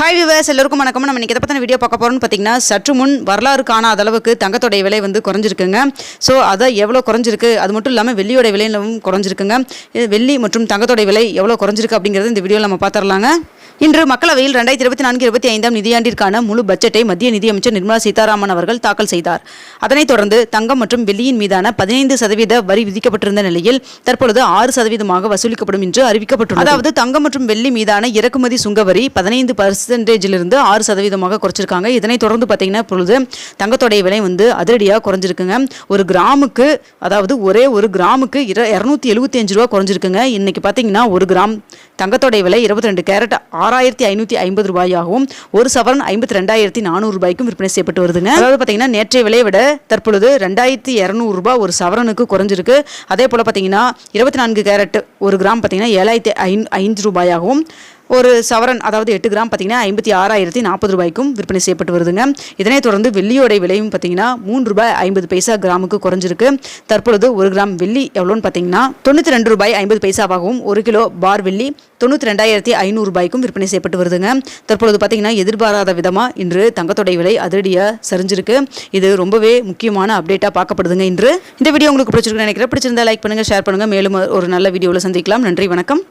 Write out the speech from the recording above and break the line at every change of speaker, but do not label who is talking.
Hi viewers எல்லோருக்கும் வணக்கம். நம்ம இன்னைக்கு எதை பற்றின வீடியோ பார்க்க போகிறோம்னு பார்த்தீங்கன்னா சற்று முன் வரலாறு காணாத அளவுக்கு தங்கத்தோடைய விலை வந்து குறைஞ்சிருக்குங்க. ஸோ அதை எவ்வளோ குறைஞ்சிருக்கு? அது மட்டும் இல்லாமல் வெள்ளியோட விலையிலும் குறைஞ்சிருக்குங்க. வெள்ளி மற்றும் தங்கத்தோடைய விலை எவ்வளோ குறைஞ்சிருக்கு அப்படிங்கிறது இந்த வீடியோவில் நம்ம பார்த்துடலாங்க. இன்று மக்களவையில் ரெண்டாயிரத்தி இருபத்தி நான்கு இருபத்தி ஐந்தாம் நிதியாண்டிற்கான முழு பட்ஜெட்டை மத்திய நிதியமைச்சர் நிர்மலா சீதாராமன் அவர்கள் தாக்கல் செய்தார். அதனைத் தொடர்ந்து தங்கம் மற்றும் வெள்ளியின் மீதான பதினைந்து சதவீத வரி விதிக்கப்பட்டிருந்த நிலையில் தற்பொழுது ஆறு சதவீதமாக வசூலிக்கப்படும் என்று அறிவிக்கப்பட்டுள்ளது. அதாவது தங்கம் மற்றும் வெள்ளி மீதான இறக்குமதி சுங்க வரி பதினைந்து பர்சன்டேஜிலிருந்து ஆறு சதவீதமாக குறைச்சிருக்காங்க. இதனைத் தொடர்ந்து பார்த்தீங்கன்னா பொழுது தங்கத்தோடைய விலை வந்து அதிரடியாக குறைஞ்சிருக்குங்க. ஒரு கிராமுக்கு அதாவது ஒரே ஒரு கிராமுக்கு இர இரநூத்தி எழுபத்தி அஞ்சு ரூபா குறைஞ்சிருக்குங்க. இன்னைக்கு பார்த்தீங்கன்னா ஒரு கிராம் தங்கத்தோடைய விலை இருபத்தி ரெண்டு கேரட் ஆறாயிரத்தி ஐநூற்றி ஐம்பது ரூபாயாகவும் ஒரு சவரன் ஐம்பத்தி ரெண்டாயிரத்தி நானூறு ரூபாய்க்கும் விற்பனை செய்யப்பட்டு வருதுங்க. அதாவது பார்த்தீங்கன்னா நேற்றைய விலையை விட தற்பொழுது ரெண்டாயிரத்தி இரநூறு ரூபாய் ஒரு சவரனுக்கு குறைஞ்சிருக்கு. அதே போல் பார்த்தீங்கன்னா இருபத்தி நான்கு கேரட் ஒரு கிராம் பார்த்தீங்கன்னா ஏழாயிரத்தி ஐந் ஐந்து ரூபாயாகவும் ஒரு சவரன் அதாவது எட்டு கிராம் பார்த்தீங்கன்னா ஐம்பத்தி ஆறாயிரத்தி நாற்பது ரூபாய்க்கும் விற்பனை செய்யப்பட்டு வருதுங்க. இதனைத் தொடர்ந்து வெள்ளியோட விலையும் பார்த்தீங்கன்னா மூன்று ரூபாய் ஐம்பது பைசா கிராமுக்கு குறைஞ்சிருக்கு. தற்பொழுது ஒரு கிராம் வெள்ளி எவ்வளோன்னு பார்த்தீங்கன்னா தொண்ணூற்றி ரெண்டு ரூபாய் ஐம்பது பைசாவாகவும் ஒரு கிலோ பார் வெள்ளி தொண்ணூற்றி ரெண்டாயிரத்தி ஐநூறு ரூபாய்க்கும் விற்பனை செய்யப்பட்டு வருதுங்க. தற்பொழுது பார்த்தீங்கன்னா எதிர்பாராத விதமாக இன்று தங்கத்தோடைய விலை அதிரடியாக சரிஞ்சிருக்கு. இது ரொம்பவே முக்கியமான அப்டேட்டாக பார்க்கப்படுதுங்க இன்று. இந்த வீடியோ உங்களுக்கு பிடிச்சிருக்கு நினைக்கிறேன். பிடிச்சிருந்தா லைக் பண்ணுங்கள் ஷேர் பண்ணுங்கள் மேலும் ஒரு நல்ல வீடியோவில் சந்திக்கலாம். நன்றி வணக்கம்.